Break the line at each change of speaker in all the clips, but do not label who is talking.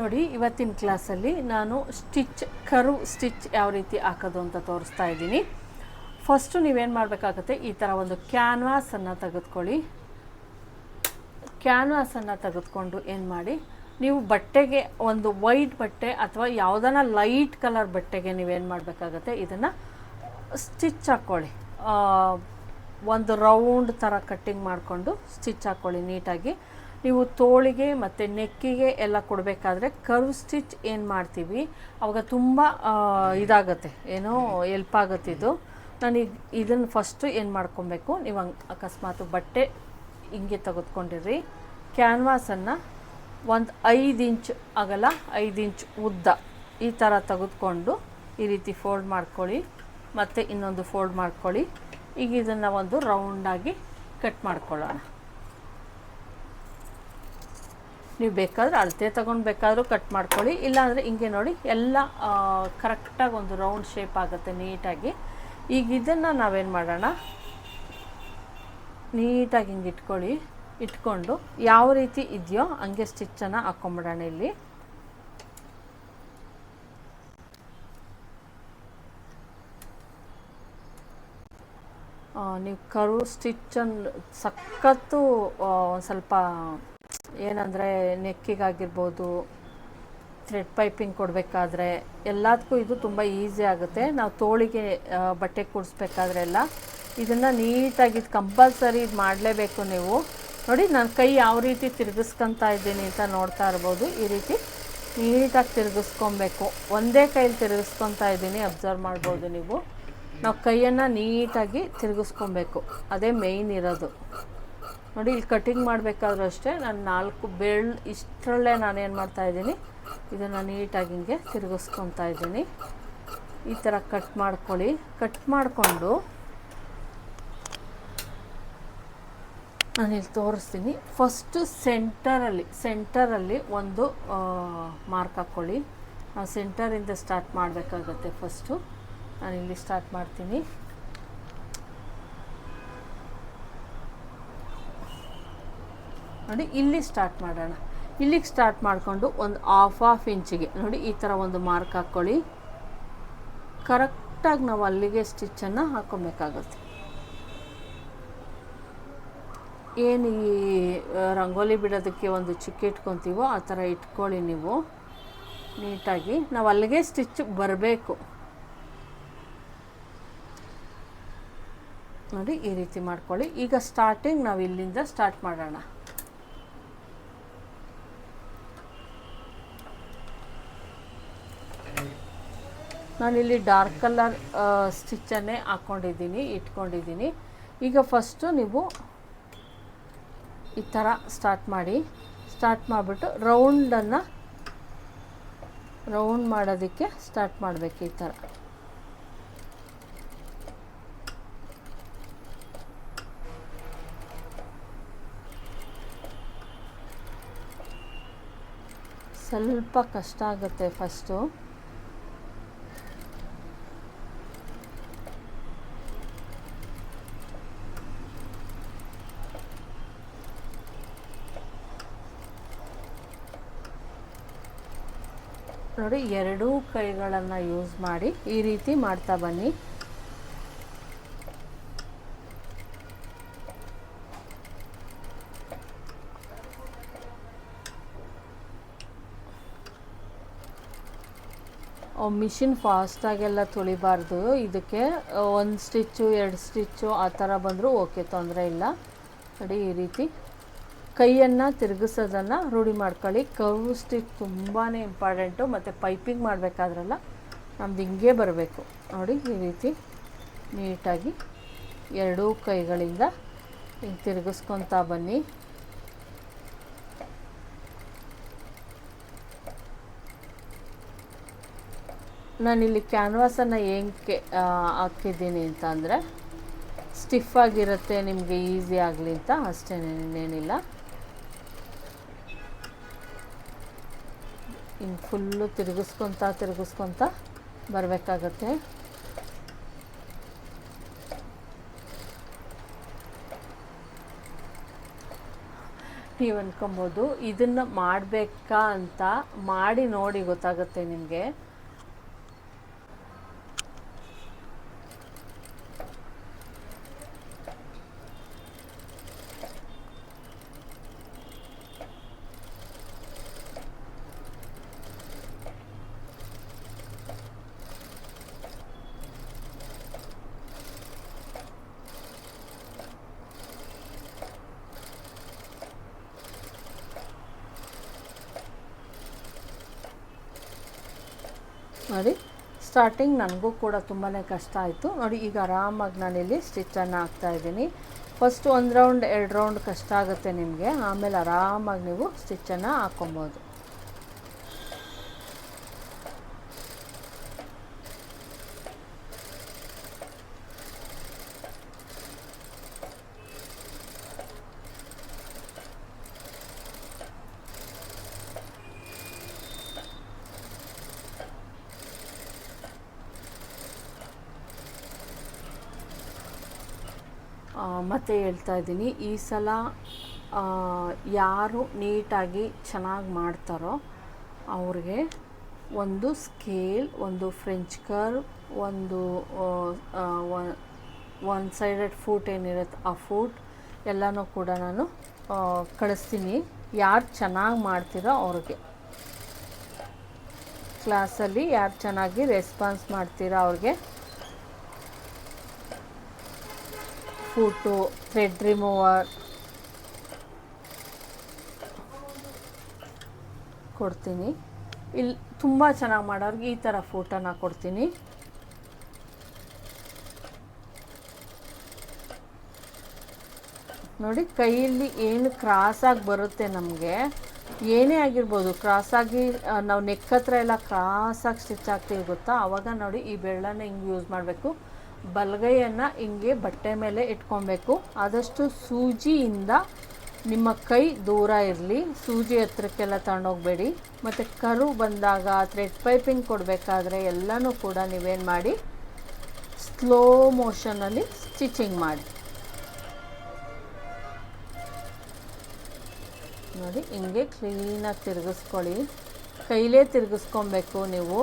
ನೋಡಿ, ಇವತ್ತಿನ ಕ್ಲಾಸಲ್ಲಿ ನಾನು ಸ್ಟಿಚ್, ಕರು ಸ್ಟಿಚ್ ಯಾವ ರೀತಿ ಹಾಕೋದು ಅಂತ ತೋರಿಸ್ತಾ ಇದ್ದೀನಿ. ಫಸ್ಟು ನೀವೇನು ಮಾಡಬೇಕಾಗತ್ತೆ, ಈ ಥರ ಒಂದು ಕ್ಯಾನ್ವಾಸನ್ನು ತೆಗೆದುಕೊಳ್ಳಿ. ಕ್ಯಾನ್ವಾಸನ್ನು ತೆಗೆದುಕೊಂಡು ಏನು ಮಾಡಿ, ನೀವು ಬಟ್ಟೆಗೆ ಒಂದು ವೈಟ್ ಬಟ್ಟೆ ಅಥವಾ ಯಾವುದನ್ನ ಲೈಟ್ ಕಲರ್ ಬಟ್ಟೆಗೆ ನೀವೇನು ಮಾಡಬೇಕಾಗತ್ತೆ, ಇದನ್ನು ಸ್ಟಿಚ್ ಹಾಕ್ಕೊಳ್ಳಿ ಒಂದು ರೌಂಡ್ ಥರ ಕಟ್ಟಿಂಗ್ ಮಾಡಿಕೊಂಡು ಸ್ಟಿಚ್ ಹಾಕ್ಕೊಳ್ಳಿ ನೀಟಾಗಿ. ನೀವು ತೋಳಿಗೆ ಮತ್ತು ನೆಕ್ಕಿಗೆ ಎಲ್ಲ ಕೊಡಬೇಕಾದ್ರೆ ಕರ್ವ್ ಸ್ಟಿಚ್ ಏನು ಮಾಡ್ತೀವಿ? ಅವಾಗ ತುಂಬ ಇದಾಗುತ್ತೆ. ಏನೋ ಎಲ್ಪ್ ಆಗುತ್ತೆ ಇದು. ನಾನು ಇದನ್ನು ಫಸ್ಟು ಏನು ಮಾಡ್ಕೊಬೇಕು? ನೀವು ಹಂಗೆ ಅಕಸ್ಮಾತ್ ಬಟ್ಟೆ ಹಿಂಗೆ ತೆಗೆದುಕೊಂಡಿರಿ ಕ್ಯಾನ್ವಾಸನ್ನು ಒಂದು ಐದು ಇಂಚ್ ಅಗಲ, ಐದು ಇಂಚ್ ಉದ್ದ ಈ ಥರ ತೆಗೆದುಕೊಂಡು ಈ ರೀತಿ ಫೋಲ್ಡ್ ಮಾಡ್ಕೊಳ್ಳಿ. ಮತ್ತು ಇನ್ನೊಂದು ಫೋಲ್ಡ್ ಮಾಡ್ಕೊಳ್ಳಿ. ಈಗ ಇದನ್ನು ಒಂದು ರೌಂಡಾಗಿ ಕಟ್ ಮಾಡ್ಕೊಳ್ಳೋಣ. ನೀವು ಬೇಕಾದರೆ ಅಳತೆ ತೊಗೊಂಡು ಬೇಕಾದರೂ ಕಟ್ ಮಾಡ್ಕೊಳ್ಳಿ. ಇಲ್ಲಾಂದರೆ ಹಿಂಗೆ ನೋಡಿ ಎಲ್ಲ ಕರೆಕ್ಟಾಗಿ ಒಂದು ರೌಂಡ್ ಶೇಪ್ ಆಗುತ್ತೆ ನೀಟಾಗಿ. ಈಗ ಇದನ್ನು ನಾವೇನು ಮಾಡೋಣ? ನೀಟಾಗಿ ಹಿಂಗೆ ಇಟ್ಕೊಳ್ಳಿ. ಇಟ್ಕೊಂಡು ಯಾವ ರೀತಿ ಇದೆಯೋ ಹಂಗೆ ಸ್ಟಿಚ್ಚನ್ನು ಹಾಕ್ಕೊಂಬಿಡೋಣ ಇಲ್ಲಿ. ನೀವು ಕರು ಸ್ಟಿಚ್ಚನ್ನು ಸಖತ್ತು ಸ್ವಲ್ಪ ಏನಂದರೆ ನೆಕ್ಕಿಗಾಗಿರ್ಬೋದು ಥ್ರೆಡ್ ಪೈಪಿಂಗ್ ಕೊಡಬೇಕಾದ್ರೆ ಎಲ್ಲದಕ್ಕೂ ಇದು ತುಂಬ ಈಸಿ ಆಗುತ್ತೆ. ನಾವು ತೋಳಿಗೆ ಬಟ್ಟೆ ಕೂಡಿಸ್ಬೇಕಾದ್ರೆ ಎಲ್ಲ ಇದನ್ನು ನೀಟಾಗಿ ಇದು ಕಂಪಲ್ಸರಿ ಇದು ಮಾಡಲೇಬೇಕು ನೀವು. ನೋಡಿ, ನಾನು ಕೈ ಯಾವ ರೀತಿ ತಿರುಗಿಸ್ಕೊತಾ ಇದ್ದೀನಿ ಅಂತ ನೋಡ್ತಾ ಇರ್ಬೋದು. ಈ ರೀತಿ ನೀಟಾಗಿ ತಿರುಗಿಸ್ಕೊಬೇಕು. ಒಂದೇ ಕೈಲಿ ತಿರುಗಿಸ್ಕೊತಾ ಇದ್ದೀನಿ ಅಬ್ಸರ್ವ್ ಮಾಡ್ಬೋದು ನೀವು. ನಾವು ಕೈಯನ್ನು ನೀಟಾಗಿ ತಿರುಗಿಸ್ಕೊಬೇಕು. ಅದೇ ಮೇಯ್ನ್ ಇರೋದು. ನೋಡಿ, ಇಲ್ಲಿ ಕಟಿಂಗ್ ಮಾಡಬೇಕಾದ್ರೂ ಅಷ್ಟೇ ನಾನು ನಾಲ್ಕು ಬೆಳ್ ಇಷ್ಟರಲ್ಲೇ ನಾನೇನು ಮಾಡ್ತಾಯಿದ್ದೀನಿ ಇದನ್ನು ನೀಟಾಗಿ ಹಿಂಗೆ ತಿರುಗಿಸ್ಕೊತಾ ಇದ್ದೀನಿ. ಈ ಥರ ಕಟ್ ಮಾಡ್ಕೊಳ್ಳಿ. ಕಟ್ ಮಾಡಿಕೊಂಡು ನಾನಿಲ್ಲಿ ತೋರಿಸ್ತೀನಿ. ಫಸ್ಟು ಸೆಂಟರಲ್ಲಿ ಸೆಂಟರಲ್ಲಿ ಒಂದು ಮಾರ್ಕ್ ಹಾಕ್ಕೊಳ್ಳಿ ನಾವು ಸೆಂಟರಿಂದ ಸ್ಟಾರ್ಟ್ ಮಾಡಬೇಕಾಗತ್ತೆ ಫಸ್ಟು ನಾನಿಲ್ಲಿ ಸ್ಟಾರ್ಟ್ ಮಾಡ್ತೀನಿ. ನೋಡಿ, ಇಲ್ಲಿ ಸ್ಟಾರ್ಟ್ ಮಾಡೋಣ. ಇಲ್ಲಿಗೆ ಸ್ಟಾರ್ಟ್ ಮಾಡಿಕೊಂಡು ಒಂದು ಹಾಫ್ ಹಾಫ್ ಇಂಚಿಗೆ ನೋಡಿ, ಈ ಥರ ಒಂದು ಮಾರ್ಕ್ ಹಾಕ್ಕೊಳ್ಳಿ. ಕರೆಕ್ಟಾಗಿ ನಾವು ಅಲ್ಲಿಗೆ ಸ್ಟಿಚ್ಚನ್ನು ಹಾಕ್ಕೊಬೇಕಾಗುತ್ತೆ ಏನು ಈ ರಂಗೋಲಿ ಬಿಡೋದಕ್ಕೆ ಒಂದು ಚಿಕ್ಕ ಇಟ್ಕೊತೀವೋ, ಆ ಥರ ಇಟ್ಕೊಳ್ಳಿ ನೀವು. ನೀಟಾಗಿ. ನಾವು ಅಲ್ಲಿಗೆ ಸ್ಟಿಚ್ ಬರಬೇಕು. ನೋಡಿ, ಈ ರೀತಿ ಮಾಡ್ಕೊಳ್ಳಿ. ಈಗ ಸ್ಟಾರ್ಟಿಂಗ್ ನಾವು ಇಲ್ಲಿಂದ ಸ್ಟಾರ್ಟ್ ಮಾಡೋಣ. ನಾನಿಲ್ಲಿ ಡಾರ್ಕ್ ಕಲರ್ ಸ್ಟಿಚ್ಚನ್ನೇ ಹಾಕ್ಕೊಂಡಿದ್ದೀನಿ ಇಟ್ಕೊಂಡಿದ್ದೀನಿ. ಈಗ ಫಸ್ಟು ನೀವು ಈ ಥರ ಸ್ಟಾರ್ಟ್ ಮಾಡಿ ಸ್ಟಾರ್ಟ್ ಮಾಡಿಬಿಟ್ಟು ರೌಂಡನ್ನು ರೌಂಡ್ ಮಾಡೋದಕ್ಕೆ ಸ್ಟಾರ್ಟ್ ಮಾಡಬೇಕು ಈ ಥರ ಸ್ವಲ್ಪ ಕಷ್ಟ ಆಗುತ್ತೆ ಫಸ್ಟು ನೋಡಿ, ಎರಡೂ ಕೈಗಳನ್ನು ಯೂಸ್ ಮಾಡಿ ಈ ರೀತಿ ಮಾಡ್ತಾ ಬನ್ನಿ. ಮಿಷಿನ್ ಫಾಸ್ಟಾಗೆಲ್ಲ ತುಳಿಬಾರ್ದು. ಇದಕ್ಕೆ, ಒಂದು ಸ್ಟಿಚ್ಚು ಎರಡು ಸ್ಟಿಚ್ಚು ಆ ಥರ ಬಂದರೂ ಓಕೆ ತೊಂದರೆ ಇಲ್ಲ. ನೋಡಿ, ಈ ರೀತಿ. ಕೈಯನ್ನು ತಿರುಗಿಸೋದನ್ನು ರೂಢಿ ಮಾಡ್ಕೊಳ್ಳಿ. ಕರ್ವ್ ಸ್ಟಿಚ್ ತುಂಬಾ ಇಂಪಾರ್ಟೆಂಟು. ಮತ್ತು ಪೈಪಿಂಗ್ ಮಾಡಬೇಕಾದ್ರೆಲ್ಲ ನಮ್ದು ಹಿಂಗೆ ಬರಬೇಕು. ನೋಡಿ, ಈ ರೀತಿ ನೀಟಾಗಿ ಎರಡೂ ಕೈಗಳಿಂದ ಹಿಂಗೆ ತಿರುಗಿಸ್ಕೊತಾ ಬನ್ನಿ. ನಾನಿಲ್ಲಿ ಕ್ಯಾನ್ವಾಸನ್ನು ಹೆಂಗೆ ಹಾಕಿದ್ದೀನಿ ಅಂತ ಅಂದರೆ, ಸ್ಟಿಫ್ ಆಗಿರುತ್ತೆ, ನಿಮಗೆ ಈಸಿ ಆಗಲಿ ಅಂತ ಅಷ್ಟೇನೇನಿಲ್ಲ ಹಿಂಗೆ ಫುಲ್ಲು ತಿರುಗಿಸ್ಕೊತ ತಿರುಗಿಸ್ಕೊತ ಬರಬೇಕಾಗತ್ತೆ. ನೀವು ಅನ್ಕೊಬೋದು ಇದನ್ನು ಮಾಡಬೇಕಾ ಅಂತ ಮಾಡಿ ನೋಡಿ ಗೊತ್ತಾಗುತ್ತೆ ನಿಮಗೆ. ನೋಡಿ. ಸ್ಟಾರ್ಟಿಂಗ್ ನನಗೂ ಕೂಡ ತುಂಬಾ ಕಷ್ಟ ಆಯಿತು. ನೋಡಿ, ಈಗ ಆರಾಮಾಗಿ ನಾನಿಲ್ಲಿ ಸ್ಟಿಚ್ಚನ್ನು ಹಾಕ್ತಾ ಇದ್ದೀನಿ. ಫಸ್ಟ್ ಒಂದು ರೌಂಡ್ ಎರಡು ರೌಂಡ್ ಕಷ್ಟ ಆಗುತ್ತೆ ನಿಮಗೆ. ಆಮೇಲೆ ಆರಾಮಾಗಿ ನೀವು ಸ್ಟಿಚ್ಚನ್ನು ಹಾಕ್ಕೊಬೋದು ಮತ್ತೆ ಹೇಳ್ತಾ ಇದ್ದೀನಿ. ಈ ಸಲ ಯಾರು ನೀಟಾಗಿ ಚೆನ್ನಾಗಿ ಮಾಡ್ತಾರೋ ಅವ್ರಿಗೆ ಒಂದು ಸ್ಕೇಲ್, ಒಂದು ಫ್ರೆಂಚ್ ಕರ್ವ್, ಒಂದು ಒನ್ ಸೈಡೆಡ್ ಫೂಟ್ ಏನಿರುತ್ತೆ ಆ ಫೂಟ್ ಎಲ್ಲನೂ ಕೂಡ ನಾನು ಕಳಿಸ್ತೀನಿ. ಯಾರು ಚೆನ್ನಾಗಿ ಮಾಡ್ತೀರೋ ಅವ್ರಿಗೆ. ಕ್ಲಾಸಲ್ಲಿ ಯಾರು ಚೆನ್ನಾಗಿ ರೆಸ್ಪಾನ್ಸ್ ಮಾಡ್ತೀರೋ ಅವ್ರಿಗೆ. ಫೂಟು ಥ್ರೆಡ್ ರಿಮೂವರ್ ಕೊಡ್ತೀನಿ. ಇಲ್ಲಿ ತುಂಬ ಚೆನ್ನಾಗಿ ಮಾಡೋರಿಗೆ ಈ ಥರ ಫೋಟೋನ ಕೊಡ್ತೀನಿ. ನೋಡಿ, ಕೈಯಲ್ಲಿ ಏನು ಕ್ರಾಸಾಗಿ ಬರುತ್ತೆ ನಮಗೆ. ಏನೇ ಆಗಿರ್ಬೋದು ಕ್ರಾಸಾಗಿ ನಾವು ನೆಕ್ ಹತ್ರ ಎಲ್ಲ ಕ್ರಾಸಾಗಿ ಸ್ಟಿಚ್ ಆಗ್ತೀವಿ ಗೊತ್ತಾ? ಆವಾಗ ನೋಡಿ ಈ ಬೆಳ್ಳನ್ನು ಹಿಂಗೆ ಯೂಸ್ ಮಾಡಬೇಕು. ಬಲಗೈಯನ್ನು ಹಿಂಗೆ ಬಟ್ಟೆ ಮೇಲೆ ಇಟ್ಕೊಬೇಕು. ಆದಷ್ಟು ಸೂಜಿಯಿಂದ ನಿಮ್ಮ ಕೈ ದೂರ ಇರಲಿ. ಸೂಜಿ ಹತ್ರಕ್ಕೆಲ್ಲ ತಗೊಂಡೋಗ್ಬೇಡಿ. ಮತ್ತು ಕರು ಬಂದಾಗ ಥ್ರೆಡ್ ಪೈಪಿಂಗ್ ಕೊಡಬೇಕಾದ್ರೆ ಎಲ್ಲನೂ ಕೂಡ ನೀವೇನು ಮಾಡಿ ಸ್ಲೋ ಮೋಷನಲ್ಲಿ ಸ್ಟಿಚಿಂಗ್ ಮಾಡಿ. ನೋಡಿ, ಹಿಂಗೆ ಕ್ಲೀನಾಗಿ ತಿರುಗಿಸ್ಕೊಳ್ಳಿ. ಕೈಲೇ ತಿರುಗಿಸ್ಕೊಬೇಕು ನೀವು.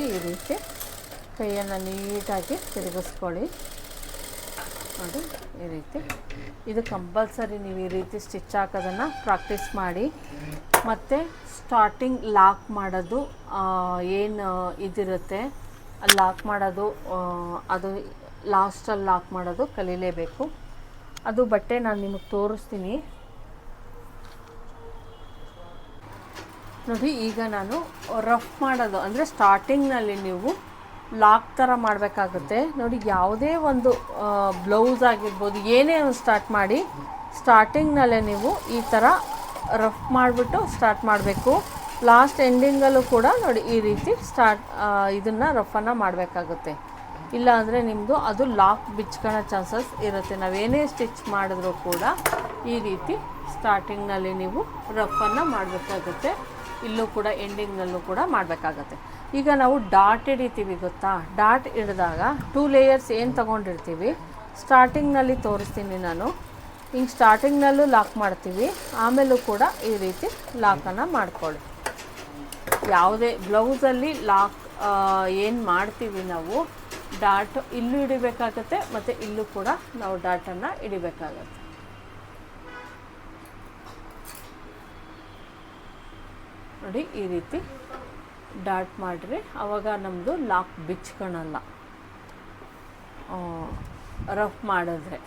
ನೋಡಿ ಈ ರೀತಿ ಕೈಯನ್ನು ನೀಟಾಗಿ ತಿರುಗಿಸ್ಕೊಳ್ಳಿ. ನೋಡಿ, ಈ ರೀತಿ. ಇದು ಕಂಪಲ್ಸರಿ ನೀವು ಈ ರೀತಿ ಸ್ಟಿಚ್ ಹಾಕೋದನ್ನು ಪ್ರಾಕ್ಟೀಸ್ ಮಾಡಿ. ಮತ್ತು ಸ್ಟಾರ್ಟಿಂಗ್ ಲಾಕ್ ಮಾಡೋದು ಏನು ಇದಿರುತ್ತೆ, ಲಾಕ್ ಮಾಡೋದು ಅದು ಲಾಸ್ಟಲ್ಲಿ ಲಾಕ್ ಮಾಡೋದು ಕಲೀಲೇಬೇಕು. ಅದು ಬಟ್ಟೆ ನಾನು ನಿಮಗೆ ತೋರಿಸ್ತೀನಿ. ನೋಡಿ, ಈಗ ನಾನು ರಫ್ ಮಾಡೋದು, ಅಂದರೆ ಸ್ಟಾರ್ಟಿಂಗ್ನಲ್ಲಿ ನೀವು ಲಾಕ್ ಥರ ಮಾಡಬೇಕಾಗುತ್ತೆ. ನೋಡಿ, ಯಾವುದೇ ಒಂದು ಬ್ಲೌಸ್ ಆಗಿರ್ಬೋದು, ಏನೇ ಒಂದು ಸ್ಟಾರ್ಟ್ ಮಾಡಿ ಸ್ಟಾರ್ಟಿಂಗ್ನಲ್ಲೇ ನೀವು ಈ ಥರ ರಫ್ ಮಾಡಿಬಿಟ್ಟು ಸ್ಟಾರ್ಟ್ ಮಾಡಬೇಕು. ಲಾಸ್ಟ್ ಎಂಡಿಂಗಲ್ಲೂ ಕೂಡ ನೋಡಿ, ಈ ರೀತಿ ಸ್ಟಾರ್ಟ್ ಇದನ್ನು ರಫನ್ನು ಮಾಡಬೇಕಾಗುತ್ತೆ. ಇಲ್ಲ ಅಂದರೆ ನಿಮ್ಮದು ಅದು ಲಾಕ್ ಬಿಚ್ಕೊಳ್ಳೋ ಚಾನ್ಸಸ್ ಇರುತ್ತೆ. ನಾವೇನೇ ಸ್ಟಿಚ್ ಮಾಡಿದ್ರೂ ಕೂಡ ಈ ರೀತಿ ಸ್ಟಾರ್ಟಿಂಗ್ನಲ್ಲಿ ನೀವು ರಫನ್ನು ಮಾಡಬೇಕಾಗುತ್ತೆ. ಇಲ್ಲೂ ಕೂಡ ಎಂಡಿಂಗ್ನಲ್ಲೂ ಕೂಡ ಮಾಡಬೇಕಾಗತ್ತೆ. ಈಗ ನಾವು ಡಾಟ್ ಹಿಡಿತೀವಿ ಗೊತ್ತಾ? ಡಾಟ್ ಹಿಡಿದಾಗ ಟೂ ಲೇಯರ್ಸ್ ಏನು ತೊಗೊಂಡಿರ್ತೀವಿ? ಸ್ಟಾರ್ಟಿಂಗ್ನಲ್ಲಿ ತೋರಿಸ್ತೀನಿ ನಾನು. ಹಿಂಗೆ ಸ್ಟಾರ್ಟಿಂಗ್ನಲ್ಲೂ ಲಾಕ್ ಮಾಡ್ತೀವಿ. ಆಮೇಲೂ ಕೂಡ ಈ ರೀತಿ ಲಾಕನ್ನು ಮಾಡ್ಕೊಳ್ಳಿ. ಯಾವುದೇ ಬ್ಲೌಸಲ್ಲಿ ಲಾಕ್ ಏನು ಮಾಡ್ತೀವಿ ನಾವು ಡಾಟ್ ಇಲ್ಲೂ ಹಿಡಿಬೇಕಾಗತ್ತೆ, ಮತ್ತು ಇಲ್ಲೂ ಕೂಡ ನಾವು ಡಾಟನ್ನು ಹಿಡಿಬೇಕಾಗತ್ತೆ. ನೋಡಿ ಈ ರೀತಿ ಡಾಟ್ ಮಾಡಿರಿ. ಆವಾಗ ನಮ್ಮದು ಲಾಕ್ ಬಿಚ್ಕೊಳಲ್ಲ ರಫ್ ಮಾಡಿದ್ರೆ.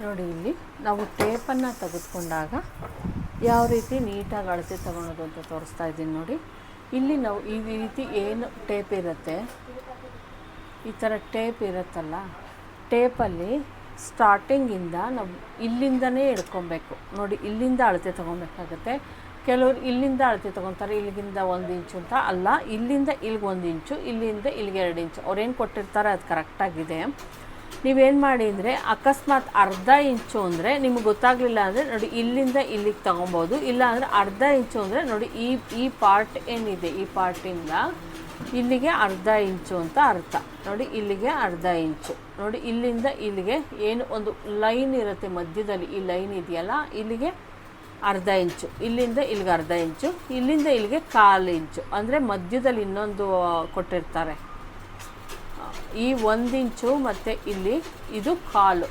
ನೋಡಿ ಇಲ್ಲಿ ನಾವು ಟೇಪನ್ನು ತೆಗೆದುಕೊಂಡಾಗ ಯಾವ ರೀತಿ ನೀಟಾಗಿ ಅಳತೆ ತಗೊಳೋದು ಅಂತ ತೋರಿಸ್ತಾ ಇದ್ದೀನಿ ನೋಡಿ. ಇಲ್ಲಿ ನಾವು ಈ ರೀತಿ ಏನು ಟೇಪ್ ಇರುತ್ತೆ? ಈ ಥರ ಟೇಪ್ ಇರುತ್ತಲ್ಲ? ಟೇಪಲ್ಲಿ ಸ್ಟಾರ್ಟಿಂಗಿಂದ ನಾವು ಇಲ್ಲಿಂದನೇ ಹಿಡ್ಕೊಬೇಕು ನೋಡಿ, ಇಲ್ಲಿಂದ ಅಳತೆ ತಗೊಬೇಕಾಗುತ್ತೆ. ಕೆಲವರು ಇಲ್ಲಿಂದ ಅಳತೆ ತೊಗೊತಾರೆ ಇಲ್ಲಿಗಿಂದ ಒಂದು ಇಂಚು ಅಂತ. ಅಲ್ಲ, ಇಲ್ಲಿಂದ ಇಲ್ಲಿಗೆ ಒಂದು ಇಂಚು, ಇಲ್ಲಿಂದ ಇಲ್ಲಿಗೆ ಎರಡು ಇಂಚು. ಅವ್ರೇನು ಕೊಟ್ಟಿರ್ತಾರೆ, ಅದು ಕರೆಕ್ಟಾಗಿದೆ ನೀವೇನು ಮಾಡಿ ಅಂದರೆ, ಅಕಸ್ಮಾತ್ ಅರ್ಧ ಇಂಚು ಅಂದರೆ ನಿಮಗೆ ಗೊತ್ತಾಗಲಿಲ್ಲ ಅಂದರೆ, ನೋಡಿ, ಇಲ್ಲಿಂದ ಇಲ್ಲಿಗೆ ತೊಗೊಬೋದು. ಇಲ್ಲ ಅಂದರೆ ಅರ್ಧ ಇಂಚು ಅಂದರೆ, ನೋಡಿ, ಈ ಈ ಪಾರ್ಟ್ ಏನಿದೆ, ಈ ಪಾರ್ಟಿಂದ ಇಲ್ಲಿಗೆ ಅರ್ಧ ಇಂಚು ಅಂತ ಅರ್ಥ. ನೋಡಿ, ಇಲ್ಲಿಗೆ ಅರ್ಧ ಇಂಚು. ನೋಡಿ, ಇಲ್ಲಿಂದ ಇಲ್ಲಿಗೆ ಏನು ಒಂದು ಲೈನ್ ಇರುತ್ತೆ ಮಧ್ಯದಲ್ಲಿ, ಈ ಲೈನ್ ಇದೆಯಲ್ಲ, ಇಲ್ಲಿಗೆ ಅರ್ಧ ಇಂಚು, ಇಲ್ಲಿಂದ ಇಲ್ಲಿಗೆ ಅರ್ಧ ಇಂಚು, ಇಲ್ಲಿಂದ ಇಲ್ಲಿಗೆ ಕಾಲು ಇಂಚು. ಅಂದರೆ ಮಧ್ಯದಲ್ಲಿ ಇನ್ನೊಂದು ಕೊಟ್ಟಿರ್ತಾರೆ. ಈ ಒಂದು ಇಂಚು ಮತ್ತು ಇಲ್ಲಿ, ಇದು ಕಾಲು.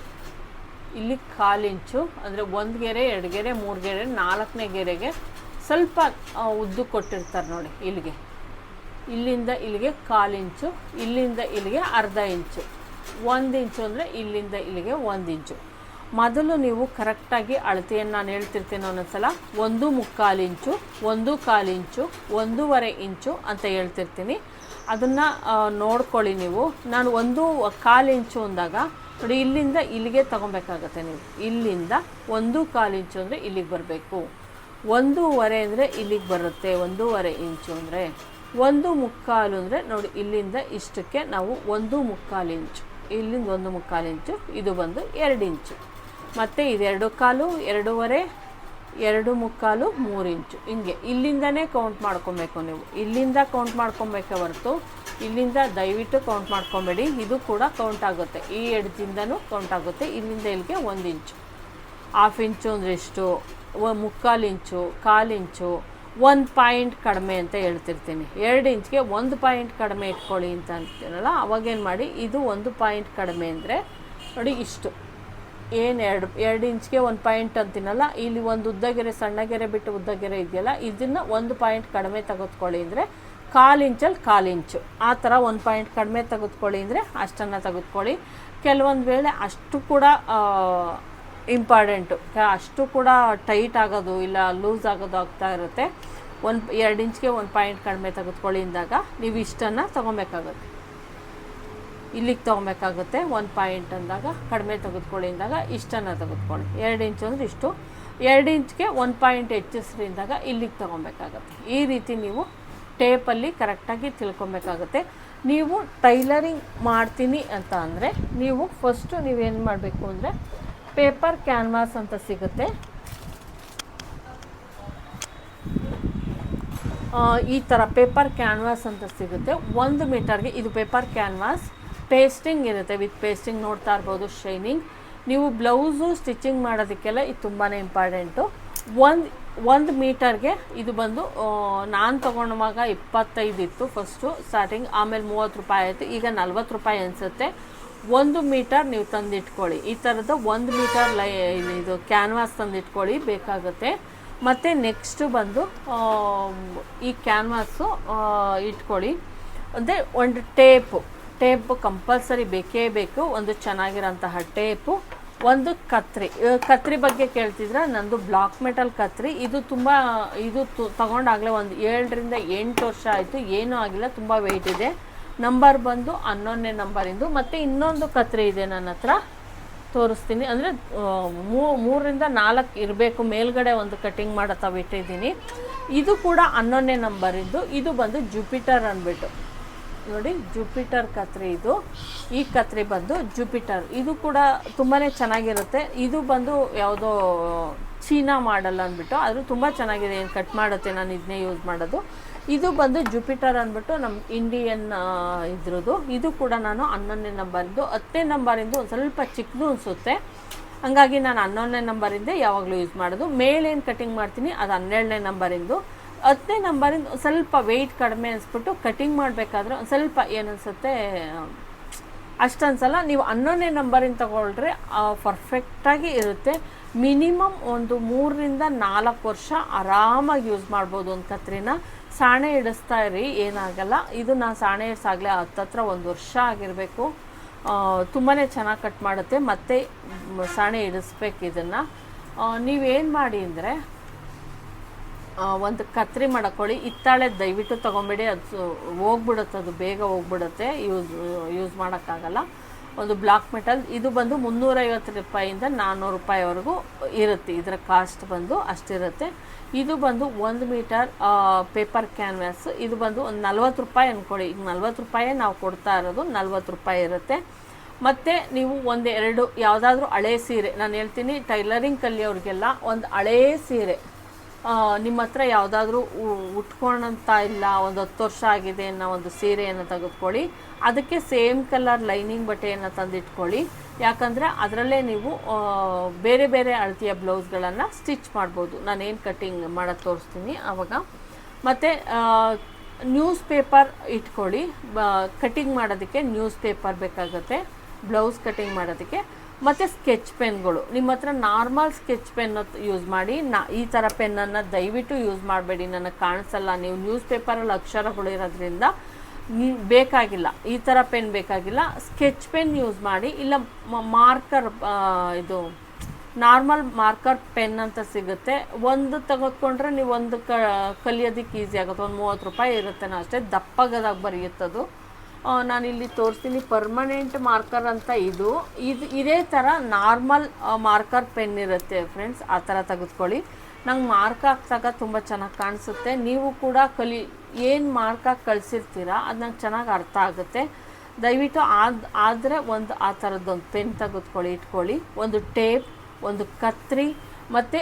ಇಲ್ಲಿ ಕಾಲು ಇಂಚು, ಅಂದರೆ ಒಂದು ಗೆರೆ, ಎರಡು ಗೆರೆ, ಮೂರು ಗೆರೆ, ನಾಲ್ಕನೇ ಗೆರೆಗೆ ಸ್ವಲ್ಪ ಉದ್ದು ಕೊಟ್ಟಿರ್ತಾರೆ ನೋಡಿ, ಇಲ್ಲಿಗೆ. ಇಲ್ಲಿಂದ ಇಲ್ಲಿಗೆ ಕಾಲು ಇಂಚು, ಇಲ್ಲಿಂದ ಇಲ್ಲಿಗೆ ಅರ್ಧ ಇಂಚು. ಒಂದು ಇಂಚು ಅಂದರೆ ಇಲ್ಲಿಂದ ಇಲ್ಲಿಗೆ ಒಂದು ಇಂಚು. ಮೊದಲು ನೀವು ಕರೆಕ್ಟಾಗಿ ಅಳತೆಯನ್ನು ನಾನು ಹೇಳ್ತಿರ್ತೀನಿ ಒಂದೊಂದ್ಸಲ. ಒಂದು ಮುಕ್ಕಾಲು ಇಂಚು, ಒಂದು ಕಾಲು ಇಂಚು, ಒಂದೂವರೆ ಇಂಚು ಅಂತ ಹೇಳ್ತಿರ್ತೀನಿ. ಅದನ್ನು ನೋಡ್ಕೊಳ್ಳಿ ನೀವು. ನಾನು ಒಂದು ಕಾಲು ಇಂಚು ಅಂದಾಗ, ನೋಡಿ ಇಲ್ಲಿಂದ ಇಲ್ಲಿಗೆ ತೊಗೊಬೇಕಾಗತ್ತೆ ನೀವು. ಇಲ್ಲಿಂದ ಒಂದು ಕಾಲು ಇಂಚು ಅಂದರೆ ಇಲ್ಲಿಗೆ ಬರಬೇಕು. ಒಂದೂವರೆ ಅಂದರೆ ಇಲ್ಲಿಗೆ ಬರುತ್ತೆ. ಒಂದೂವರೆ ಇಂಚು ಅಂದರೆ. ಒಂದು ಮುಕ್ಕಾಲು ಅಂದರೆ ನೋಡಿ, ಇಲ್ಲಿಂದ ಇಷ್ಟಕ್ಕೆ ನಾವು ಒಂದು ಮುಕ್ಕಾಲು ಇಂಚು, ಇಲ್ಲಿಂದ ಒಂದು ಮುಕ್ಕಾಲು ಇಂಚು, ಇದು ಬಂದು ಎರಡು ಇಂಚು. ಮತ್ತು ಇದೆರಡು ಕಾಲು, ಎರಡೂವರೆ, ಎರಡು ಮುಕ್ಕಾಲು, ಮೂರು ಇಂಚು. ಹಿಂಗೆ, ಇಲ್ಲಿಂದನೇ ಕೌಂಟ್ ಮಾಡ್ಕೊಬೇಕು ನೀವು. ಇಲ್ಲಿಂದ ಕೌಂಟ್ ಮಾಡ್ಕೊಬೇಕೆ ಹೊರತು, ಇಲ್ಲಿಂದ ದಯವಿಟ್ಟು ಕೌಂಟ್ ಮಾಡ್ಕೊಬೇಡಿ. ಇದು ಕೂಡ ಕೌಂಟ್ ಆಗುತ್ತೆ. ಈ ಎಡ್ಜಿಂದನೂ ಕೌಂಟ್ ಆಗುತ್ತೆ. ಇಲ್ಲಿಂದ ಇಲ್ಲಿಗೆ ಒಂದು ಇಂಚು. ಹಾಫ್ ಇಂಚು ಅಂದರೆ ಎಷ್ಟು? ಮುಕ್ಕಾಲು ಇಂಚು, ಕಾಲು ಇಂಚು ಒಂದು ಪಾಯಿಂಟ್ ಕಡಿಮೆ ಅಂತ ಹೇಳ್ತಿರ್ತೀನಿ. ಎರಡು ಇಂಚ್ಗೆ ಒಂದು ಪಾಯಿಂಟ್ ಕಡಿಮೆ ಇಟ್ಕೊಳ್ಳಿ ಅಂತ ಅಂತೀನಲ್ಲ ಅವಾಗೇನು ಮಾಡಿ, ಇದು ಒಂದು ಪಾಯಿಂಟ್ ಕಡಿಮೆ ಅಂದರೆ ನೋಡಿ ಇಷ್ಟು. ಏನು ಎರಡು ಎರಡು ಇಂಚ್ಗೆ ಒಂದು ಪಾಯಿಂಟ್ ಅಂತೀನಲ್ಲ, ಇಲ್ಲಿ ಒಂದು ಉದ್ದಗೆರೆ, ಸಣ್ಣಗೆರೆ ಬಿಟ್ಟು ಉದ್ದಗೆರೆ ಇದೆಯಲ್ಲ, ಇದನ್ನು ಒಂದು ಪಾಯಿಂಟ್ ಕಡಿಮೆ ತೆಗೆದುಕೊಳ್ಳಿ ಅಂದರೆ ಕಾಲು ಇಂಚಲ್ಲಿ ಕಾಲು ಇಂಚು. ಆ ಥರ ಒಂದು ಪಾಯಿಂಟ್ ಕಡಿಮೆ ತೆಗೆದುಕೊಳ್ಳಿ ಅಂದರೆ ಅಷ್ಟನ್ನು ತೆಗೆದುಕೊಳ್ಳಿ. ಕೆಲವೊಂದು ವೇಳೆ ಅಷ್ಟು ಕೂಡ ಇಂಪಾರ್ಟೆಂಟು. ಅಷ್ಟು ಕೂಡ ಟೈಟ್ ಆಗೋದು ಇಲ್ಲ, ಲೂಸ್ ಆಗೋದು ಆಗ್ತಾ ಇರುತ್ತೆ. ಒಂದು ಎರಡು ಇಂಚ್ಗೆ ಒಂದು ಪಾಯಿಂಟ್ ಕಡಿಮೆ ತೆಗೆದುಕೊಳ್ಳಿ ಅಂದಾಗ ನೀವು ಇಷ್ಟನ್ನು ತೊಗೊಬೇಕಾಗುತ್ತೆ. ಇಲ್ಲಿಗೆ ತೊಗೊಬೇಕಾಗುತ್ತೆ ಒಂದು ಪಾಯಿಂಟ್ ಅಂದಾಗ ಕಡಿಮೆ ತೆಗೆದುಕೊಳ್ಳಿ ಅಂದಾಗ ಇಷ್ಟನ್ನು ತೆಗೆದುಕೊಳ್ಳಿ. ಎರಡು ಇಂಚು ಅಂದರೆ ಇಷ್ಟು. ಎರಡು ಇಂಚ್ಗೆ ಒಂದು ಪಾಯಿಂಟ್ ಹೆಚ್ಚಿಸ್ರಿ ಅಂದಾಗ ಇಲ್ಲಿಗೆ ತೊಗೊಬೇಕಾಗುತ್ತೆ. ಈ ರೀತಿ ನೀವು ಟೇಪಲ್ಲಿ ಕರೆಕ್ಟಾಗಿ ತಿಳ್ಕೊಬೇಕಾಗುತ್ತೆ. ನೀವು ಟೈಲರಿಂಗ್ ಮಾಡ್ತೀನಿ ಅಂತ ಅಂದರೆ ನೀವು ಫಸ್ಟು ನೀವೇನು ಮಾಡಬೇಕು ಅಂದರೆ ಪೇಪರ್ ಕ್ಯಾನ್ವಾಸ್ ಅಂತ ಸಿಗುತ್ತೆ. ಈ ಥರ ಪೇಪರ್ ಕ್ಯಾನ್ವಾಸ್ ಅಂತ ಸಿಗುತ್ತೆ. ಒಂದು ಮೀಟರ್ಗೆ ಇದು ಪೇಪರ್ ಕ್ಯಾನ್ವಾಸ್. ಪೇಸ್ಟಿಂಗ್ ಇರುತ್ತೆ. ವಿತ್ ಪೇಸ್ಟಿಂಗ್ ನೋಡ್ತಾ ಇರ್ಬೋದು, ಶೈನಿಂಗ್. ನೀವು ಬ್ಲೌಸು ಸ್ಟಿಚಿಂಗ್ ಮಾಡೋದಕ್ಕೆಲ್ಲ ಇದು ತುಂಬಾ ಇಂಪಾರ್ಟೆಂಟು. ಒಂದು ಒಂದು ಮೀಟರ್ಗೆ ಇದು ಬಂದು ನಾನು ತೊಗೊಂಡವಾಗ ಇಪ್ಪತ್ತೈದು ಇತ್ತು ಫಸ್ಟು ಸ್ಟಾರ್ಟಿಂಗ್ ಆಮೇಲೆ ಮೂವತ್ತು ರೂಪಾಯಿ ಆಯಿತು. ಈಗ ನಲ್ವತ್ತು ರೂಪಾಯಿ ಅನಿಸುತ್ತೆ. ಒಂದು ಮೀಟರ್ ನೀವು ತಂದಿಟ್ಕೊಳ್ಳಿ. ಈ ಥರದ ಒಂದು ಮೀಟರ್ ಲೈ, ಇದು ಕ್ಯಾನ್ವಾಸ್ ತಂದಿಟ್ಕೊಳ್ಳಿ, ಬೇಕಾಗುತ್ತೆ. ಮತ್ತು ನೆಕ್ಸ್ಟು ಬಂದು ಈ ಕ್ಯಾನ್ವಾಸು ಇಟ್ಕೊಳ್ಳಿ. ಅಂದರೆ ಒಂದು ಟೇಪು ಟೇಪು ಕಂಪಲ್ಸರಿ ಬೇಕೇ ಬೇಕು. ಒಂದು ಚೆನ್ನಾಗಿರೋಂತಹ ಟೇಪು, ಒಂದು ಕತ್ರಿ. ಕತ್ರಿ ಬಗ್ಗೆ ಕೇಳ್ತಿದ್ರೆ? ನಂದು ಬ್ಲಾಕ್ ಮೆಟಲ್ ಕತ್ರಿ. ಇದು ತುಂಬ, ಇದು ತಗೊಂಡಾಗಲೇ ಒಂದು ಏಳರಿಂದ ಎಂಟು ವರ್ಷ ಆಯಿತು. ಏನೂ ಆಗಿಲ್ಲ, ತುಂಬ ವೆಯ್ಟ್ ಇದೆ. ನಂಬರ್ ಬಂದು ಹನ್ನೊಂದನೇ ನಂಬರಿಂದು. ಮತ್ತು ಇನ್ನೊಂದು ಕತ್ರಿ ಇದೆ ನನ್ನ ಹತ್ರ. ತೋರಿಸ್ತೀನಿ. ಅಂದರೆ ಮೂರರಿಂದ ನಾಲ್ಕು ಇರಬೇಕು. ಮೇಲ್ಗಡೆ ಒಂದು ಕಟಿಂಗ್ ಮಾಡೋ ತಾವು ಇದು ಕೂಡ ಹನ್ನೊಂದನೇ ನಂಬರಿದ್ದು ಇದು ಬಂದು ಜುಪಿಟರ್ ಅಂದ್ಬಿಟ್ಟು. ನೋಡಿ, ಜುಪಿಟರ್ ಕತ್ರಿ ಇದು. ಈ ಕತ್ರಿ ಬಂದು ಜುಪಿಟರ್. ಇದು ಕೂಡ ತುಂಬಾ ಚೆನ್ನಾಗಿರುತ್ತೆ. ಇದು ಬಂದು ಯಾವುದೋ ಚೀನಾ ಮಾಡಲ್ಲ ಅಂದ್ಬಿಟ್ಟು. ಆದರೂ ತುಂಬ ಚೆನ್ನಾಗಿದೆ. ಏನು ಕಟ್ ಮಾಡುತ್ತೆ ನಾನು ಇದನ್ನೇ ಯೂಸ್ ಮಾಡೋದು. ಇದು ಬಂದು ಜುಪಿಟರ್ ಅಂದ್ಬಿಟ್ಟು ನಮ್ಮ ಇಂಡಿಯನ್ ಇದ್ರದ್ದು. ಇದು ಕೂಡ ನಾನು ಹನ್ನೊಂದನೇ ನಂಬರಿಂದು. ಹತ್ತನೇ ನಂಬರಿಂದು ಒಂದು ಸ್ವಲ್ಪ ಚಿಕ್ಕದು ಅನಿಸುತ್ತೆ. ಹಂಗಾಗಿ ನಾನು ಹನ್ನೊಂದನೇ ನಂಬರಿಂದ ಯಾವಾಗಲೂ ಯೂಸ್ ಮಾಡೋದು. ಮೇಲೇನು ಕಟಿಂಗ್ ಮಾಡ್ತೀನಿ, ಅದು ಹನ್ನೆರಡನೇ ನಂಬರಿಂದು. ಹತ್ತನೇ ನಂಬರಿಂದ ಸ್ವಲ್ಪ ವೆಯ್ಟ್ ಕಡಿಮೆ ಅನಿಸ್ಬಿಟ್ಟು ಕಟಿಂಗ್ ಮಾಡಬೇಕಾದ್ರೆ ಒಂದು ಸ್ವಲ್ಪ ಏನನ್ಸುತ್ತೆ ಅಷ್ಟು ಅನ್ಸಲ್ಲ ನೀವು ಹನ್ನೊಂದನೇ ನಂಬರಿಂದ ತಗೊಳ್ರೆ ಪರ್ಫೆಕ್ಟಾಗಿ ಇರುತ್ತೆ. ಮಿನಿಮಮ್ ಒಂದು ಮೂರರಿಂದ ನಾಲ್ಕು ವರ್ಷ ಆರಾಮಾಗಿ ಯೂಸ್ ಮಾಡ್ಬೋದು ಒಂದು ಕತ್ರಿನ. ಸಾಣೆ ಇಡಿಸ್ತಾ ಇರಿ, ಏನಾಗಲ್ಲ. ಇದು ನಾನು ಸಾಣೆ ಇಡ್ಸಾಗಲೇ ಹತ್ತತ್ರ ಒಂದು ವರ್ಷ ಆಗಿರಬೇಕು. ತುಂಬಾ ಚೆನ್ನಾಗಿ ಕಟ್ ಮಾಡುತ್ತೆ, ಮತ್ತೆ ಸಾಣೆ ಇಡಿಸ್ಬೇಕು ಇದನ್ನು. ನೀವೇನು ಮಾಡಿ ಅಂದರೆ ಒಂದು ಕತ್ರಿ ಮಾಡ್ಕೊಳ್ಳಿ. ಹಿತ್ತಾಳೆ ದಯವಿಟ್ಟು ತೊಗೊಂಬೇಡಿ, ಅದು ಹೋಗ್ಬಿಡುತ್ತೆ, ಅದು ಬೇಗ ಹೋಗ್ಬಿಡುತ್ತೆ. ಯೂಸ್ ಯೂಸ್ ಮಾಡೋಕ್ಕಾಗಲ್ಲ. ಒಂದು ಬ್ಲಾಕ್ ಮೆಟಲ್. ಇದು ಬಂದು ಮುನ್ನೂರೈವತ್ತು ರೂಪಾಯಿಂದ ನಾನ್ನೂರು ರೂಪಾಯಿವರೆಗೂ ಇರುತ್ತೆ. ಇದರ ಕಾಸ್ಟ್ ಬಂದು ಅಷ್ಟಿರುತ್ತೆ. ಇದು ಬಂದು ಒಂದು ಮೀಟರ್ ಪೇಪರ್ ಕ್ಯಾನ್ವಾಸ್. ಇದು ಬಂದು ಒಂದು ನಲ್ವತ್ತು ರೂಪಾಯಿ ಅಂದ್ಕೊಳ್ಳಿ ಈಗ ನಲ್ವತ್ತು ರೂಪಾಯೇ ನಾವು ಕೊಡ್ತಾ ಇರೋದು ನಲ್ವತ್ತು ರೂಪಾಯಿ ಇರುತ್ತೆ. ಮತ್ತು ನೀವು ಒಂದು ಎರಡು ಯಾವುದಾದ್ರೂ ಹಳೆ ಸೀರೆ. ನಾನು ಹೇಳ್ತೀನಿ ಟೈಲರಿಂಗ್ ಕಲಿಯೋರಿಗೆಲ್ಲ ಒಂದು ಹಳೇ ಸೀರೆ. ನಿಮ್ಮ ಹತ್ರ ಯಾವುದಾದ್ರೂ ಉಟ್ಕೊಳಂತ ಇಲ್ಲ, ಒಂದು ಹತ್ತು ವರ್ಷ ಆಗಿದೆ ಅನ್ನೋ ಒಂದು ಸೀರೆಯನ್ನು ತೆಗೆದುಕೊಳ್ಳಿ. ಅದಕ್ಕೆ ಸೇಮ್ ಕಲರ್ ಲೈನಿಂಗ್ ಬಟ್ಟೆಯನ್ನು ತಂದಿಟ್ಕೊಳ್ಳಿ. ಯಾಕಂದರೆ ಅದರಲ್ಲೇ ನೀವು ಬೇರೆ ಬೇರೆ ಅಳತೆಯ ಬ್ಲೌಸ್ಗಳನ್ನು ಸ್ಟಿಚ್ ಮಾಡ್ಬೋದು. ನಾನೇನು ಕಟ್ಟಿಂಗ್ ಮಾಡೋಕ್ಕೆ ತೋರಿಸ್ತೀನಿ ಆವಾಗ ಮತ್ತು ನ್ಯೂಸ್ ಪೇಪರ್ ಇಟ್ಕೊಳ್ಳಿ. ಕಟ್ಟಿಂಗ್ ಮಾಡೋದಕ್ಕೆ ನ್ಯೂಸ್ ಪೇಪರ್ ಬೇಕಾಗುತ್ತೆ. ಬ್ಲೌಸ್ ಕಟ್ಟಿಂಗ್ ಮಾಡೋದಕ್ಕೆ. ಮತ್ತು ಸ್ಕೆಚ್ ಪೆನ್ಗಳು. ನಿಮ್ಮ ಹತ್ರ ನಾರ್ಮಲ್ ಸ್ಕೆಚ್ ಪೆನ್ ಯೂಸ್ ಮಾಡಿ, ನಾ ಈ ಥರ ಪೆನ್ನನ್ನು ದಯವಿಟ್ಟು ಯೂಸ್ ಮಾಡಬೇಡಿ. ನನಗೆ ಕಾಣಿಸಲ್ಲ. ನೀವು ನ್ಯೂಸ್ ಪೇಪರಲ್ಲಿ ಅಕ್ಷರಗಳು ಇರೋದ್ರಿಂದ ಬೇಕಾಗಿಲ್ಲ. ಈ ಥರ ಪೆನ್ ಬೇಕಾಗಿಲ್ಲ. ಸ್ಕೆಚ್ ಪೆನ್ ಯೂಸ್ ಮಾಡಿ, ಇಲ್ಲ ಮಾರ್ಕರ್ ಇದು ನಾರ್ಮಲ್ ಮಾರ್ಕರ್ ಪೆನ್ ಅಂತ ಸಿಗುತ್ತೆ. ಒಂದು ತೆಗೆದುಕೊಂಡ್ರೆ ನೀವು ಒಂದು ಕ, ಕಲಿಯೋದಕ್ಕೆ ಈಸಿ ಆಗುತ್ತೆ. ಒಂದು ಮೂವತ್ತು ರೂಪಾಯಿ ಇರುತ್ತೆ ಅಷ್ಟೇ. ದಪ್ಪಗದಾಗ ಬರೆಯುತ್ತದು ನಾನಿಲ್ಲಿ ತೋರಿಸ್ತೀನಿ. ಪರ್ಮನೆಂಟ್ ಮಾರ್ಕರ್ ಅಂತ ಇದು. ಇದು ಇದೇ ಥರ ನಾರ್ಮಲ್ ಮಾರ್ಕರ್ ಪೆನ್ ಇರುತ್ತೆ ಫ್ರೆಂಡ್ಸ್ ಆ ಥರ ತೆಗೆದುಕೊಳ್ಳಿ. ನಂಗೆ ಮಾರ್ಕ್ ಹಾಕ್ದಾಗ ತುಂಬ ಚೆನ್ನಾಗಿ ಕಾಣಿಸುತ್ತೆ. ನೀವು ಕೂಡ ಕಲಿ, ಏನು ಮಾರ್ಕ್ ಹಾಕಿ ಕಳಿಸಿರ್ತೀರ, ಅದು ನಂಗೆ ಚೆನ್ನಾಗಿ ಅರ್ಥ ಆಗುತ್ತೆ. ದಯವಿಟ್ಟು ಆದ, ಆದರೆ ಒಂದು ಆ ಥರದ್ದೊಂದು ಪೆನ್ ತೆಗೆದುಕೊಳ್ಳಿ, ಇಟ್ಕೊಳ್ಳಿ. ಒಂದು ಟೇಪ್ ಒಂದು ಕತ್ರಿ. ಮತ್ತು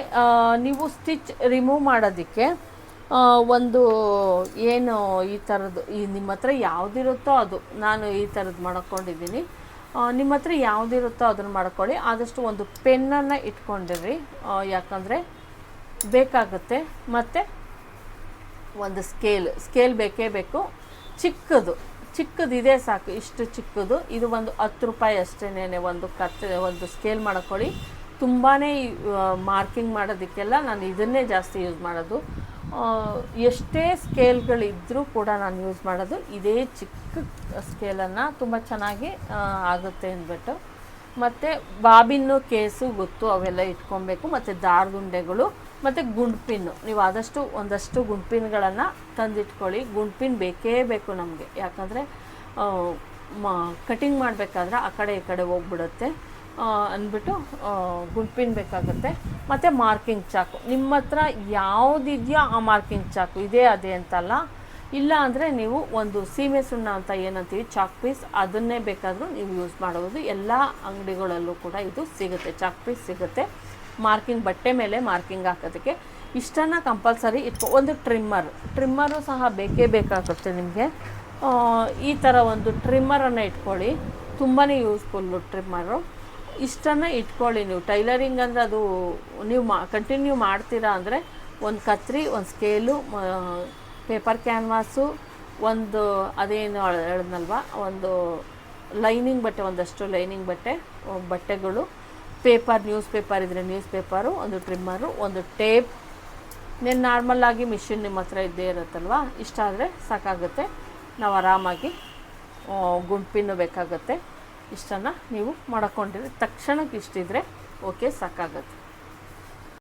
ನೀವು ಸ್ಟಿಚ್ ರಿಮೂವ್ ಮಾಡೋದಕ್ಕೆ ಒಂದು ಏನು ಈ ಥರದ್ದು ಈ ನಿಮ್ಮ ಹತ್ರ ಯಾವುದಿರುತ್ತೋ ಅದು, ನಾನು ಈ ಥರದ್ದು ಮಾಡ್ಕೊಂಡಿದ್ದೀನಿ. ನಿಮ್ಮ ಹತ್ರ ಯಾವುದಿರುತ್ತೋ ಅದನ್ನು ಮಾಡ್ಕೊಳ್ಳಿ. ಆದಷ್ಟು ಒಂದು ಪೆನ್ನನ್ನು ಇಟ್ಕೊಂಡಿರಿ ಯಾಕಂದರೆ ಬೇಕಾಗುತ್ತೆ. ಮತ್ತು ಒಂದು ಸ್ಕೇಲ್ ಸ್ಕೇಲ್ ಬೇಕೇ ಬೇಕು. ಚಿಕ್ಕದು ಚಿಕ್ಕದು ಇದೇ ಸಾಕು. ಇಷ್ಟು ಚಿಕ್ಕದು. ಇದು ಒಂದು ಹತ್ತು ರೂಪಾಯಿ ಅಷ್ಟೇನೆ ಒಂದು ಕತ್ತೆ ಒಂದು ಸ್ಕೇಲ್ ಮಾಡ್ಕೊಳ್ಳಿ. ತುಂಬಾ ಮಾರ್ಕಿಂಗ್ ಮಾಡೋದಕ್ಕೆಲ್ಲ ನಾನು ಇದನ್ನೇ ಜಾಸ್ತಿ ಯೂಸ್ ಮಾಡೋದು. ಎಷ್ಟೇ ಸ್ಕೇಲ್ಗಳಿದ್ದರೂ ಕೂಡ ನಾನು ಯೂಸ್ ಮಾಡೋದು. ಇದೇ ಚಿಕ್ಕ ಸ್ಕೇಲನ್ನು ತುಂಬ ಚೆನ್ನಾಗಿ ಆಗುತ್ತೆ ಅಂದ್ಬಿಟ್ಟು. ಮತ್ತು ಬಾಬಿನ್ನು ಕೇಸು ಗೊತ್ತು, ಅವೆಲ್ಲ ಇಟ್ಕೊಬೇಕು. ಮತ್ತು ದಾರಗುಂಡೆಗಳು, ಮತ್ತು ಗುಂಡ್ಪಿನ್ನು. ನೀವು ಆದಷ್ಟು ಒಂದಷ್ಟು ಗುಂಡ್ಪಿನ್ಗಳನ್ನು ತಂದಿಟ್ಕೊಳ್ಳಿ. ಗುಂಡ್ಪಿನ್ ಬೇಕೇ ಬೇಕು ನಮಗೆ. ಯಾಕಂದರೆ ಮಾ, ಕಟಿಂಗ್ ಮಾಡಬೇಕಾದ್ರೆ ಆ ಕಡೆ ಈ ಕಡೆ ಹೋಗ್ಬಿಡುತ್ತೆ. ಅಂದ್ಬಿಟ್ಟು ಗುಂಪಿನ ಗುಂಡ್ಪಿನ್ ಬೇಕಾಗುತ್ತೆ. ಮತ್ತು ಮಾರ್ಕಿಂಗ್ ಚಾಕು. ನಿಮ್ಮ ಹತ್ರ ಯಾವುದಿದೆಯೋ ಆ ಮಾರ್ಕಿಂಗ್ ಚಾಕು. ಇದೇ ಅದೇ ಅಂತಲ್ಲ. ಇಲ್ಲ ಅಂದರೆ ನೀವು ಒಂದು ಸೀಮೆ ಸುಣ್ಣ ಅಂತ ಏನಂತೀವಿ, ಚಾಕ್ ಪೀಸ್, ಅದನ್ನೇ ಬೇಕಾದರೂ ನೀವು ಯೂಸ್ ಮಾಡಬಹುದು. ಎಲ್ಲ ಅಂಗಡಿಗಳಲ್ಲೂ ಕೂಡ ಇದು ಸಿಗುತ್ತೆ. ಚಾಕ್ ಪೀಸ್ ಸಿಗುತ್ತೆ. ಮಾರ್ಕಿಂಗ್ ಬಟ್ಟೆ ಮೇಲೆ ಮಾರ್ಕಿಂಗ್ ಹಾಕೋದಕ್ಕೆ. ಇಷ್ಟನ್ನು ಕಂಪಲ್ಸರಿ ಇಟ್ಕೊ. ಒಂದು ಟ್ರಿಮ್ಮರ್. ಟ್ರಿಮ್ಮರು ಸಹ ಬೇಕೇ ಬೇಕಾಗುತ್ತೆ ನಿಮಗೆ. ಈ ಥರ ಒಂದು ಟ್ರಿಮ್ಮರನ್ನು ಇಟ್ಕೊಳ್ಳಿ. ತುಂಬಾ ಯೂಸ್ಫುಲ್ಲು ಟ್ರಿಮ್ಮರು. ಇಷ್ಟನ್ನು ಇಟ್ಕೊಳ್ಳಿ ನೀವು. ಟೈಲರಿಂಗ್ ಅಂದರೆ ಅದು ನೀವು ಮಾ ಕಂಟಿನ್ಯೂ ಮಾಡ್ತೀರಾ ಅಂದರೆ ಒಂದು ಕತ್ರಿ, ಒಂದು ಸ್ಕೇಲು ಪೇಪರ್ ಕ್ಯಾನ್ವಾಸು, ಒಂದು ಅದೇನು ಹೇಳಿದ್ನಲ್ವ? ಒಂದು ಲೈನಿಂಗ್ ಬಟ್ಟೆ, ಒಂದಷ್ಟು ಲೈನಿಂಗ್ ಬಟ್ಟೆ ಬಟ್ಟೆಗಳು, ಪೇಪರ್, ನ್ಯೂಸ್ ಪೇಪರ್ ಇದ್ದರೆ ನ್ಯೂಸ್ ಪೇಪರು, ಒಂದು ಟ್ರಿಮ್ಮರು, ಒಂದು ಟೇಪ್. ನೀನು ನಾರ್ಮಲ್ಲಾಗಿ ಮಿಷಿನ್ ನಿಮ್ಮ ಹತ್ರ ಇದ್ದೇ ಇರುತ್ತಲ್ವ? ಇಷ್ಟ ಆದರೆ ಸಾಕಾಗುತ್ತೆ. ನಾವು ಆರಾಮಾಗಿ ಗುಂಪಿನೂ ಬೇಕಾಗುತ್ತೆ. ಇಷ್ಟನ್ನು ನೀವು ಮಾಡ್ಕೊಂಡಿರಿ. ತಕ್ಷಣಕ್ಕೆ ಇಷ್ಟಿದ್ರೆ ಓಕೆ ಸಾಕಾಗುತ್ತೆ.